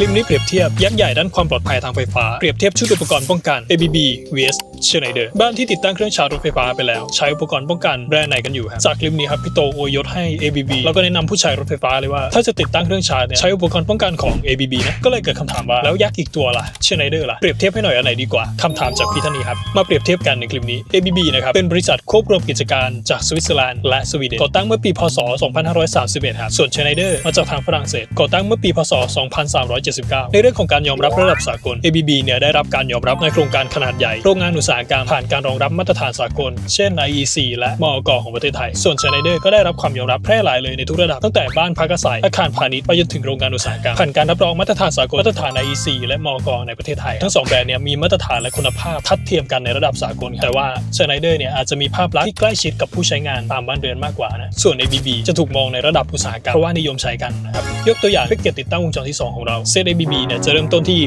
ลิปนี้เปรียบเทียบยักษ์ใหญ่ด้านความปลอดภัยทางไฟฟ้า เปรียบเทียบชุดอุปกรณ์ป้องกัน ABB vs Schneider บ้านที่ติดตั้งเครื่องชาร์จรถไฟฟ้าไปแล้ว ใช้อุปกรณ์ป้องกันแบรนด์ไหนกันอยู่ฮะจากคลิปนี้ครับพี่โตอวยยศให้ ABB แล้วก็แนะนำผู้ใช้รถไฟฟ้าเลยว่า ถ้าจะติดตั้งเครื่องชาร์จเนี่ยใช้อุปกรณ์ป้องกันของ ABB นะก็เลยเกิดคำถามว่าแล้วยักษ์อีกตัวล่ะ Schneider ล่ะเปรียบเทียบให้หน่อยอันไหนดีกว่าคำถามจากพี่ท่านนี้ครับมาเปรียบเทียบกันในคลิปนี้ ABB นะครับเป็นบริษัทควบรวมกิจการจากสวิตเซอร์แลนด์และสวีเดนก่อตั้งเมื่อปีพศ 2531ครับส่วน Schneider มาจากทางฝรั่งเศสก่อตั้งเมื่อปีพศ2379 ในเรื่องของการยอมรับระดับสากล ABB เนี่ยได้รับการยอมรับในโครงการขนาดใหญ่ โรงงานอุตสาหกรรมผ่านการรองรับมาตรฐานสากล เช่น IEC และมอกของประเทศไทย ส่วน Schneider ก็ได้รับความยอมรับแพร่หลายเลยในทุกระดับ ตั้งแต่บ้านพักอาศัย อาคารพาณิชย์ไปจนถึงโรงงานอุตสาหกรรม ผ่านการรับรองมาตรฐานสากล มาตรฐาน IEC และมอกในประเทศไทย ทั้งสองแบรนด์เนี่ยมีมาตรฐานและคุณภาพทัดเทียมกันในระดับสากล แต่ว่า Schneider เนี่ยอาจจะมีภาพลักษณ์ที่ใกล้ชิดกับผู้ใช้งานตามบ้านเรือนมากกว่านะ ส่วน ABB จะถูกมองในระดับอุตสาหกรรมเพราะว่านิยมใช้กันนะครับ ยกตัวอย่างแพ็กเกจติดตั้งวงจรที่ 2 ของเราเซต ABB เนี่ยจะเริ่มต้นที่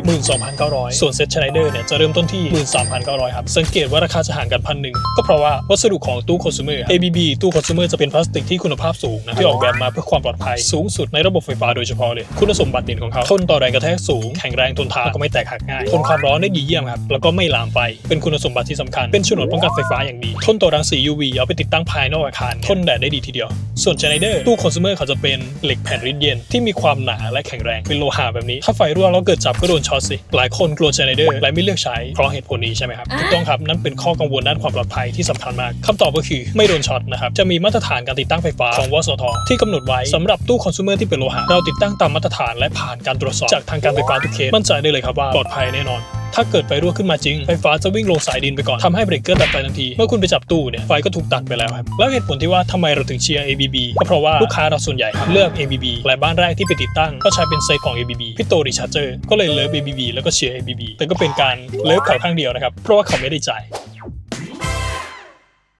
12,900 ส่วนเซต Schneider เนี่ยจะเริ่มต้นที่ 13,900 ครับ สังเกตว่าราคาจะห่างกันพันหนึ่งก็เพราะว่าวัสดุของตู้คอน sumer ABB ตู้คอน sumer จะเป็นพลาสติกที่คุณภาพสูงนะที่ออกแบบมาเพื่อความปลอดภัยสูงสุดในระบบไฟฟ้าโดยเฉพาะเลย คุณสมบัติเด่นของเขาทนต่อแรงกระแทกสูงแข็งแรงทนทานก็ไม่แตกหักง่ายทนความร้อนได้ดีเยี่ยมครับแล้วก็ไม่ลามไฟเป็นคุณสมบัติที่สำคัญเป็นฉนวนป้องกันไฟฟ้าอย่างดีทนต่อรังสี UV เอาไปติดตั้งภายนอกอาคารทนแดดได้ดีทีเดียว ส่วน Schneider ตู้คอน sumer เขาจะเป็นเหล็กแผ่นริดเย็นที่มีความหนาและแข็งแรงเป็นโลหะแบบนี้ถ้าไฟรั่วแล้วเกิดจับก็โดนช็อตสิ หลายคนกลัว Schneider และไม่เลือกใช้เพราะเหตุผลนี้ใช่ไหมครับถูกต้องครับนั่นเป็นข้อกังวลด้านความปลอดภัยที่สำคัญมากคำตอบก็คือไม่โดนช็อตนะครับจะมีมาตรฐานการติดตั้งไฟฟ้าของวสทที่กำหนดไว้สำหรับตู้คอน sumer ที่เป็นโลหะเราติดตั้งตามมาตรฐานและผ่านการตรวจสอบจากทางการไฟฟ้าทุกเคสมั่นใจได้เลยครับว่าปลอดภัยแน่นอนถ้าเกิดไฟรั่วขึ้นมาจริง ไฟฟ้าจะวิ่งลงสายดินไปก่อนทำให้เบรกเกอร์ตัดไฟทันที เมื่อคุณไปจับตู้เนี่ย ไฟก็ถูกตัดไปแล้วครับ แล้วเหตุผลที่ว่าทำไมเราถึงเชียร์ ABB ก็เพราะว่าลูกค้าเราส่วนใหญ่ครับเลือก ABB และบ้านแรกที่ไปติดตั้ง ก็ใช้เป็นเซตของ ABB พี่โตริชาร์เจอร์ก็เลยเลิฟ ABB แล้วก็เชียร์ ABB แต่ก็เป็นการเลิฟเขาข้างเดียวนะครับ เพราะว่าเขาไม่ได้จ่าย